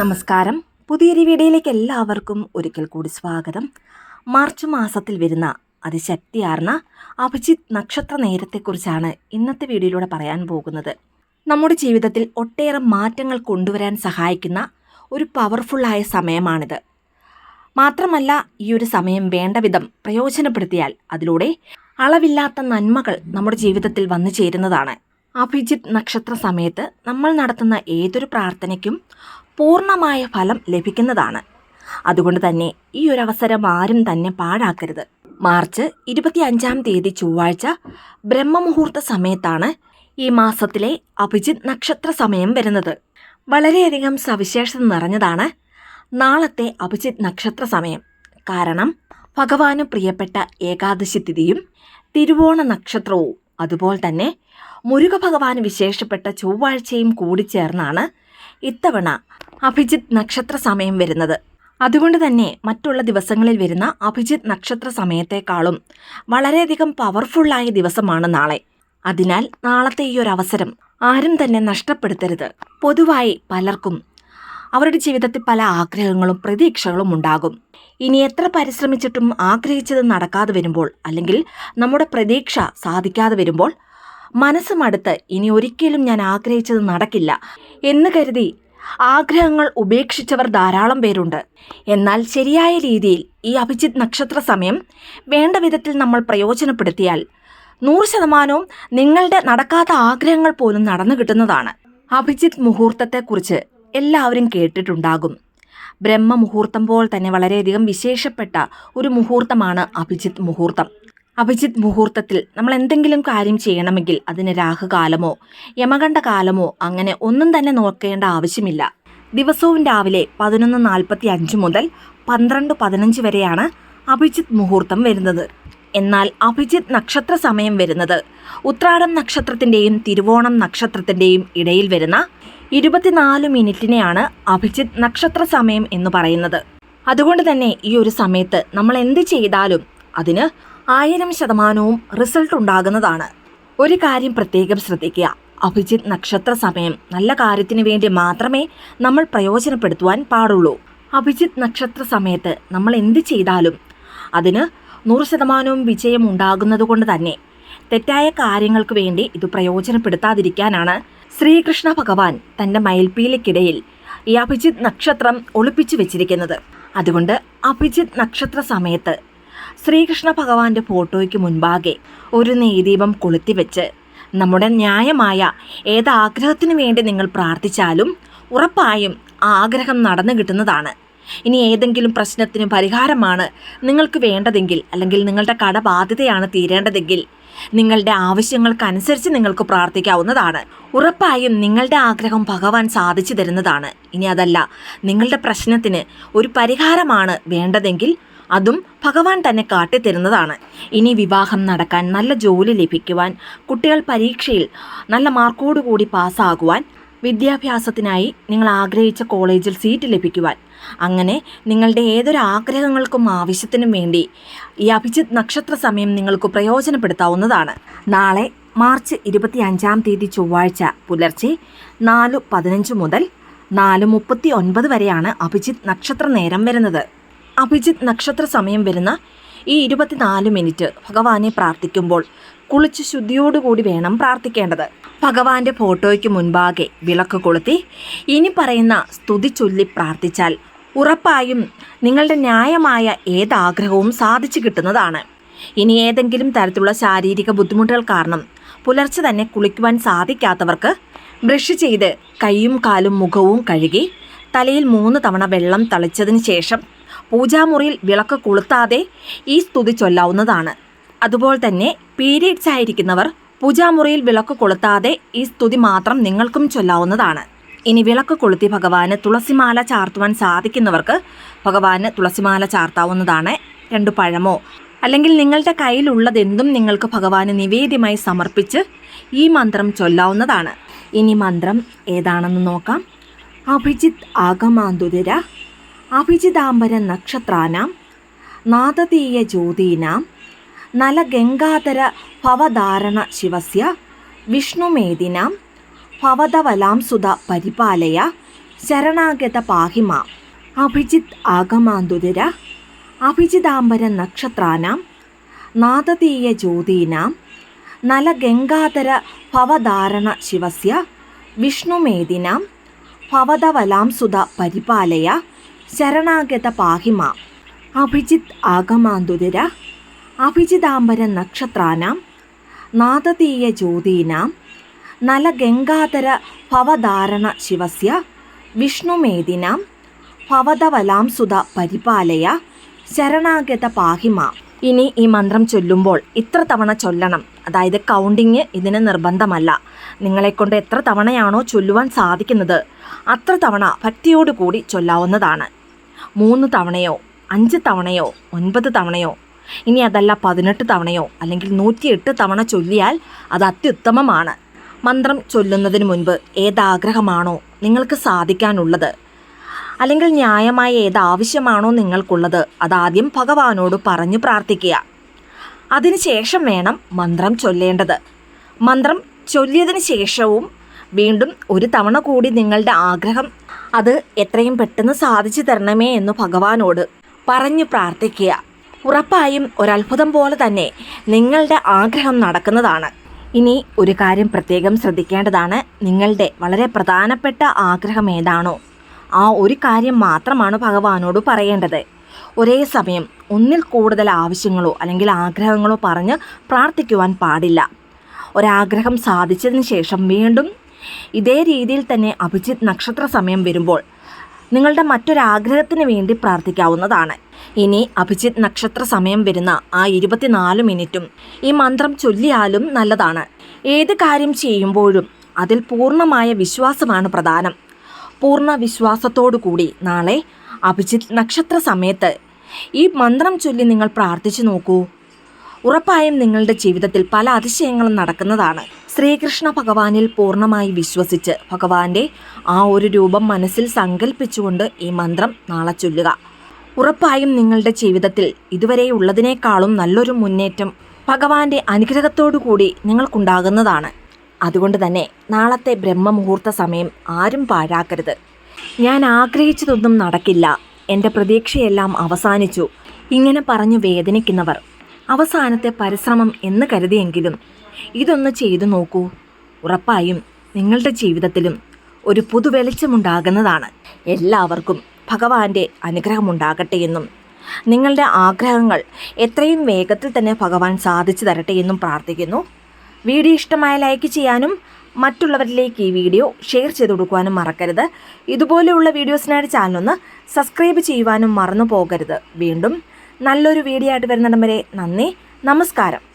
നമസ്കാരം. പുതിയൊരു വീഡിയോയിലേക്ക് എല്ലാവർക്കും ഒരിക്കൽ കൂടി സ്വാഗതം. മാർച്ച് മാസത്തിൽ വരുന്ന അതിശക്തിയാർന്ന അഭിജിത്ത് നക്ഷത്ര നേരത്തെക്കുറിച്ചാണ് ഇന്നത്തെ വീഡിയോയിലൂടെ പറയാൻ പോകുന്നത്. നമ്മുടെ ജീവിതത്തിൽ ഒട്ടേറെ മാറ്റങ്ങൾ കൊണ്ടുവരാൻ സഹായിക്കുന്ന ഒരു പവർഫുള്ളായ സമയമാണിത്. മാത്രമല്ല ഈ ഒരു സമയം വേണ്ട വിധം പ്രയോജനപ്പെടുത്തിയാൽ അതിലൂടെ അളവില്ലാത്ത നന്മകൾ നമ്മുടെ ജീവിതത്തിൽ വന്നു ചേരുന്നതാണ്. അഭിജിത്ത് നക്ഷത്ര സമയത്ത് നമ്മൾ നടത്തുന്ന ഏതൊരു പ്രാർത്ഥനയ്ക്കും പൂർണമായ ഫലം ലഭിക്കുന്നതാണ്. അതുകൊണ്ട് തന്നെ ഈ ഒരു അവസരം ആരും തന്നെ പാഴാക്കരുത്. മാർച്ച് ഇരുപത്തി അഞ്ചാം തീയതി ചൊവ്വാഴ്ച ബ്രഹ്മമുഹൂർത്ത സമയത്താണ് ഈ മാസത്തിലെ അഭിജിത് നക്ഷത്ര സമയം വരുന്നത്. വളരെയധികം സവിശേഷത നിറഞ്ഞതാണ് നാളത്തെ അഭിജിത് നക്ഷത്ര സമയം. കാരണം ഭഗവാന് പ്രിയപ്പെട്ട ഏകാദശി തിഥിയും തിരുവോണ നക്ഷത്രവും. അതുപോലെ തന്നെ മുരുക ഭഗവാന് വിശേഷപ്പെട്ട ചൊവ്വാഴ്ചയും കൂടിച്ചേർന്നാണ് ഇത്തവണ അഭിജിത്ത് നക്ഷത്ര സമയം വരുന്നത്. അതുകൊണ്ട് തന്നെ മറ്റുള്ള ദിവസങ്ങളിൽ വരുന്ന അഭിജിത്ത് നക്ഷത്ര സമയത്തെക്കാളും വളരെയധികം പവർഫുള്ളായ ദിവസമാണ് നാളെ. അതിനാൽ നാളത്തെ ഈ ഒരു അവസരം ആരും തന്നെ നഷ്ടപ്പെടുത്തരുത്. പൊതുവായി പലർക്കും അവരുടെ ജീവിതത്തിൽ പല ആഗ്രഹങ്ങളും പ്രതീക്ഷകളും ഉണ്ടാകും. ഇനി എത്ര പരിശ്രമിച്ചിട്ടും ആഗ്രഹിച്ചത് നടക്കാതെ വരുമ്പോൾ അല്ലെങ്കിൽ നമ്മുടെ പ്രതീക്ഷ സാധിക്കാതെ വരുമ്പോൾ മനസ്സ് മടുത്ത് ഇനി ഒരിക്കലും ഞാൻ ആഗ്രഹിച്ചത് നടക്കില്ല എന്ന് കരുതി ആഗ്രഹങ്ങൾ ഉപേക്ഷിച്ചവർ ധാരാളം പേരുണ്ട്. എന്നാൽ ശരിയായ രീതിയിൽ ഈ അഭിജിത് നക്ഷത്ര സമയം വേണ്ട വിധത്തിൽ നമ്മൾ പ്രയോജനപ്പെടുത്തിയാൽ നൂറ് ശതമാനവും നിങ്ങളുടെ നടക്കാത്ത ആഗ്രഹങ്ങൾ പോലും നടന്നു കിട്ടുന്നതാണ്. അഭിജിത് മുഹൂർത്തത്തെക്കുറിച്ച് എല്ലാവരും കേട്ടിട്ടുണ്ടാകും. ബ്രഹ്മ മുഹൂർത്തം പോലെ തന്നെ വളരെയധികം വിശേഷപ്പെട്ട ഒരു മുഹൂർത്തമാണ് അഭിജിത് മുഹൂർത്തം. അഭിജിത്ത് മുഹൂർത്തത്തിൽ നമ്മൾ എന്തെങ്കിലും കാര്യം ചെയ്യണമെങ്കിൽ അതിന് രാഹുകാലമോ യമകണ്ഠ കാലമോ അങ്ങനെ ഒന്നും തന്നെ നോക്കേണ്ട ആവശ്യമില്ല. ദിവസവും രാവിലെ പതിനൊന്ന് നാൽപ്പത്തി അഞ്ച് മുതൽ പന്ത്രണ്ട് പതിനഞ്ച് വരെയാണ് അഭിജിത് മുഹൂർത്തം വരുന്നത്. എന്നാൽ അഭിജിത് നക്ഷത്ര സമയം വരുന്നത് ഉത്രാടം നക്ഷത്രത്തിന്റെയും തിരുവോണം നക്ഷത്രത്തിന്റെയും ഇടയിൽ വരുന്ന ഇരുപത്തിനാല് മിനിറ്റിനെയാണ് അഭിജിത് നക്ഷത്ര സമയം എന്ന് പറയുന്നത്. അതുകൊണ്ട് തന്നെ ഈ ഒരു സമയത്ത് നമ്മൾ എന്ത് ചെയ്താലും അതിന് ആയിരം ശതമാനവും റിസൾട്ട് ഉണ്ടാകുന്നതാണ്. ഒരു കാര്യം പ്രത്യേകം ശ്രദ്ധിക്കുക. അഭിജിത്ത് നക്ഷത്ര സമയം. നല്ല കാര്യത്തിന് വേണ്ടി മാത്രമേ നമ്മൾ പ്രയോജനപ്പെടുത്തുവാൻ പാടുള്ളൂ. അഭിജിത്ത് നക്ഷത്ര സമയത്ത് നമ്മൾ എന്ത് ചെയ്താലും അതിന് നൂറ് ശതമാനവും വിജയം ഉണ്ടാകുന്നത് കൊണ്ട് തന്നെ തെറ്റായ കാര്യങ്ങൾക്ക് വേണ്ടി ഇത് പ്രയോജനപ്പെടുത്താതിരിക്കാനാണ് ശ്രീകൃഷ്ണ ഭഗവാൻ തന്റെ മയിൽപ്പീലിക്കിടയിൽ ഈ അഭിജിത്ത് നക്ഷത്രം ഒളിപ്പിച്ചു വെച്ചിരിക്കുന്നത്. അതുകൊണ്ട് അഭിജിത്ത് നക്ഷത്ര സമയത്ത് ശ്രീകൃഷ്ണ ഭഗവാന്റെ ഫോട്ടോയ്ക്ക് മുൻപാകെ ഒരു നെയ്ദീപം കൊളുത്തിവെച്ച് നമ്മുടെ ന്യായമായ ഏത് ആഗ്രഹത്തിനു വേണ്ടി നിങ്ങൾ പ്രാർത്ഥിച്ചാലും ഉറപ്പായും ആ ആഗ്രഹം നടന്നു കിട്ടുന്നതാണ്. ഇനി ഏതെങ്കിലും പ്രശ്നത്തിന് പരിഹാരമാണ് നിങ്ങൾക്ക് വേണ്ടതെങ്കിൽ അല്ലെങ്കിൽ നിങ്ങളുടെ കടബാധ്യതയാണ് തീരേണ്ടതെങ്കിൽ നിങ്ങളുടെ ആവശ്യങ്ങൾക്കനുസരിച്ച് നിങ്ങൾക്ക് പ്രാർത്ഥിക്കാവുന്നതാണ്. ഉറപ്പായും നിങ്ങളുടെ ആഗ്രഹം ഭഗവാൻ സാധിച്ചു തരുന്നതാണ്. ഇനി അതല്ല നിങ്ങളുടെ പ്രശ്നത്തിന് ഒരു പരിഹാരമാണ് വേണ്ടതെങ്കിൽ അതും ഭഗവാൻ തന്നെ കാട്ടിത്തരുന്നതാണ്. ഇനി വിവാഹം നടക്കാൻ നല്ല ജോലി ലഭിക്കുവാൻ കുട്ടികൾ പരീക്ഷയിൽ നല്ല മാർക്കോടുകൂടി പാസ്സാകുവാൻ വിദ്യാഭ്യാസത്തിനായി നിങ്ങൾ ആഗ്രഹിച്ച കോളേജിൽ സീറ്റ് ലഭിക്കുവാൻ അങ്ങനെ നിങ്ങളുടെ ഏതൊരു ആഗ്രഹങ്ങൾക്കും ആവശ്യത്തിനും വേണ്ടി ഈ അഭിജിത് നക്ഷത്ര സമയം നിങ്ങൾക്ക് പ്രയോജനപ്പെടുത്താവുന്നതാണ്. നാളെ മാർച്ച് ഇരുപത്തി അഞ്ചാം തീയതി ചൊവ്വാഴ്ച പുലർച്ചെ നാല് പതിനഞ്ച് മുതൽ നാല് മുപ്പത്തി ഒൻപത് വരെയാണ് അഭിജിത് നക്ഷത്ര നേരം വരുന്നത്. അഭിജിത്ത് നക്ഷത്ര സമയം വരുന്ന ഈ ഇരുപത്തിനാല് മിനിറ്റ് ഭഗവാനെ പ്രാർത്ഥിക്കുമ്പോൾ കുളിച്ച് ശുദ്ധിയോടുകൂടി വേണം പ്രാർത്ഥിക്കേണ്ടത്. ഭഗവാന്റെ ഫോട്ടോയ്ക്ക് മുൻപാകെ വിളക്ക് കൊളുത്തി ഇനി പറയുന്ന സ്തുതി ചൊല്ലി പ്രാർത്ഥിച്ചാൽ ഉറപ്പായും നിങ്ങളുടെ ന്യായമായ ഏതാഗ്രഹവും സാധിച്ചു കിട്ടുന്നതാണ്. ഇനി ഏതെങ്കിലും തരത്തിലുള്ള ശാരീരിക ബുദ്ധിമുട്ടുകൾ കാരണം പുലർച്ചെ തന്നെ കുളിക്കുവാൻ സാധിക്കാത്തവർക്ക് ബ്രഷ് ചെയ്ത് കൈയും കാലും മുഖവും കഴുകി തലയിൽ മൂന്ന് തവണ വെള്ളം തളിച്ചതിന് ശേഷം പൂജാമുറിയിൽ വിളക്ക് കൊളുത്താതെ ഈ സ്തുതി ചൊല്ലാവുന്നതാണ്. അതുപോലെ തന്നെ പീരീഡ്സ് ആയിരിക്കുന്നവർ പൂജാമുറിയിൽ വിളക്ക് കൊളുത്താതെ ഈ സ്തുതി മാത്രം നിങ്ങൾക്കും ചൊല്ലാവുന്നതാണ്. ഇനി വിളക്ക് കൊളുത്തി ഭഗവാന് തുളസിമാല ചാർത്തുവാൻ സാധിക്കുന്നവർക്ക് ഭഗവാന് തുളസിമാല ചാർത്താവുന്നതാണ് രണ്ട് പഴമോ. അല്ലെങ്കിൽ നിങ്ങളുടെ കയ്യിലുള്ളതെന്തും നിങ്ങൾക്ക് ഭഗവാന് നിവേദ്യമായി സമർപ്പിച്ച് ഈ മന്ത്രം ചൊല്ലാവുന്നതാണ്. ഇനി മന്ത്രം ഏതാണെന്ന് നോക്കാം. അഭിജിത് ആഗമാന്തുതിര അഭിജിതാംബര നക്ഷത്രാനാം നാദതീയ ജ്യോതീനാം നലഗംഗാധര ഭവധാരണ ശിവസ്യ വിഷ്ണുമേദിനാം ഭവതവലാംസുത പരിപാലയ ശരണാഗത പാഹിമ. അഭിജിത് ആഗമാന്തുതിര അഭിജിതാംബര നക്ഷത്രാനാം നാദതീയ ജ്യോതീനാം നലഗംഗാധര ഭവധാരണ ശിവസ്യ വിഷ്ണുമേദിനാം ഭവതവലാംസുത പരിപാലയ ശരണാഗത പാഹിമ. അഭിജിത് ആഗമാന്തുതിര. അഭിജിതാംബര നക്ഷത്രാനാം. നാദതീയ ജ്യോതീനാം. നലഗംഗാധര ഭവധാരണ ശിവസ്യ. വിഷ്ണുമേദിനാം ഭവതവലാംസുത പരിപാലയ. ശരണാഗത പാഹിമ. ഇനി ഈ മന്ത്രം ചൊല്ലുമ്പോൾ ഇത്ര തവണ ചൊല്ലണം. അതായത് കൗണ്ടിങ് ഇതിന് നിർബന്ധമല്ല. നിങ്ങളെക്കൊണ്ട് എത്ര തവണയാണോ ചൊല്ലുവാൻ സാധിക്കുന്നത്. അത്ര തവണ ഭക്തിയോടുകൂടി ചൊല്ലാവുന്നതാണ്. മൂന്ന് തവണയോ അഞ്ച് തവണയോ ഒൻപത് തവണയോ ഇനി അതല്ല പതിനെട്ട് തവണയോ അല്ലെങ്കിൽ നൂറ്റിയെട്ട് തവണ ചൊല്ലിയാൽ അത് അത്യുത്തമമാണ്. മന്ത്രം ചൊല്ലുന്നതിന് മുൻപ് ഏതാഗ്രഹമാണോ നിങ്ങൾക്ക് സാധിക്കാനുള്ളത്? അല്ലെങ്കിൽ ന്യായമായ ഏതാവശ്യമാണോ നിങ്ങൾക്കുള്ളത്? അതാദ്യം ഭഗവാനോട് പറഞ്ഞു പ്രാർത്ഥിക്കുക. അതിനുശേഷം വേണം മന്ത്രം ചൊല്ലേണ്ടത്. മന്ത്രം ചൊല്ലിയതിന് ശേഷവും വീണ്ടും ഒരു തവണ കൂടി നിങ്ങളുടെ ആഗ്രഹം അത് എത്രയും പെട്ടെന്ന് സാധിച്ചു തരണമേ എന്ന് ഭഗവാനോട് പറഞ്ഞു പ്രാർത്ഥിക്കുക. ഉറപ്പായും ഒരത്ഭുതം പോലെ തന്നെ നിങ്ങളുടെ ആഗ്രഹം നടക്കുന്നതാണ്. ഇനി ഒരു കാര്യം പ്രത്യേകം ശ്രദ്ധിക്കേണ്ടതാണ്. നിങ്ങളുടെ വളരെ പ്രധാനപ്പെട്ട ആഗ്രഹം ഏതാണോ ആ ഒരു കാര്യം മാത്രമാണ് ഭഗവാനോട് പറയേണ്ടത്. ഒരേ സമയം ഒന്നിൽ കൂടുതൽ ആവശ്യങ്ങളോ അല്ലെങ്കിൽ ആഗ്രഹങ്ങളോ പറഞ്ഞ് പ്രാർത്ഥിക്കുവാൻ പാടില്ല. ഒരാഗ്രഹം സാധിച്ചതിന് ശേഷം വീണ്ടും ഇതേ രീതിയിൽ തന്നെ അഭിജിത്ത് നക്ഷത്ര സമയം വരുമ്പോൾ നിങ്ങളുടെ മറ്റൊരാഗ്രഹത്തിന് വേണ്ടി പ്രാർത്ഥിക്കാവുന്നതാണ്. ഇനി അഭിജിത്ത് നക്ഷത്ര സമയം വരുന്ന ആ ഇരുപത്തിനാല് മിനിറ്റും ഈ മന്ത്രം ചൊല്ലിയാലും നല്ലതാണ്. ഏത് കാര്യം ചെയ്യുമ്പോഴും അതിൽ പൂർണമായ വിശ്വാസമാണ് പ്രധാനം. പൂർണ വിശ്വാസത്തോടു കൂടി നാളെ അഭിജിത്ത് നക്ഷത്ര സമയത്ത് ഈ മന്ത്രം ചൊല്ലി നിങ്ങൾ പ്രാർത്ഥിച്ചു നോക്കൂ. ഉറപ്പായും നിങ്ങളുടെ ജീവിതത്തിൽ പല അതിശയങ്ങളും നടക്കുന്നതാണ്. ശ്രീകൃഷ്ണ ഭഗവാനിൽ പൂർണമായി വിശ്വസിച്ച് ഭഗവാന്റെ ആ ഒരു രൂപം മനസ്സിൽ സങ്കല്പിച്ചുകൊണ്ട് ഈ മന്ത്രം നാളെ ചൊല്ലുക. ഉറപ്പായും നിങ്ങളുടെ ജീവിതത്തിൽ ഇതുവരെ ഉള്ളതിനേക്കാളും നല്ലൊരു മുന്നേറ്റം ഭഗവാന്റെ അനുഗ്രഹത്തോടു കൂടി നിങ്ങൾക്കുണ്ടാകുന്നതാണ്. അതുകൊണ്ട് തന്നെ നാളത്തെ ബ്രഹ്മമുഹൂർത്ത സമയം ആരും പാഴാക്കരുത്. ഞാൻ ആഗ്രഹിച്ചതൊന്നും നടക്കില്ല. എന്റെ പ്രതീക്ഷയെല്ലാം അവസാനിച്ചു. ഇങ്ങനെ പറഞ്ഞു വേദനിക്കുന്നവർ. അവസാനത്തെ പരിശ്രമം എന്ന് കരുതിയെങ്കിലും ഇതൊന്ന് ചെയ്തു നോക്കൂ. ഉറപ്പായും നിങ്ങളുടെ ജീവിതത്തിലും ഒരു പുതുവെളിച്ചമുണ്ടാകുന്നതാണ്. എല്ലാവർക്കും ഭഗവാന്റെ അനുഗ്രഹമുണ്ടാകട്ടെ എന്നും നിങ്ങളുടെ ആഗ്രഹങ്ങൾ എത്രയും വേഗത്തിൽ തന്നെ ഭഗവാൻ സാധിച്ചു തരട്ടെ എന്നും പ്രാർത്ഥിക്കുന്നു. വീഡിയോ ഇഷ്ടമായ ലൈക്ക് ചെയ്യാനും മറ്റുള്ളവരിലേക്ക് ഈ വീഡിയോ ഷെയർ ചെയ്ത് കൊടുക്കുവാനും മറക്കരുത്. ഇതുപോലെയുള്ള വീഡിയോസിനായിട്ട് ചാനലൊന്ന് സബ്സ്ക്രൈബ് ചെയ്യുവാനും മറന്നു പോകരുത്. വീണ്ടും നല്ലൊരു വീഡിയോ ആയിട്ട് വരുന്നിടം വരെ നന്ദി നമസ്കാരം.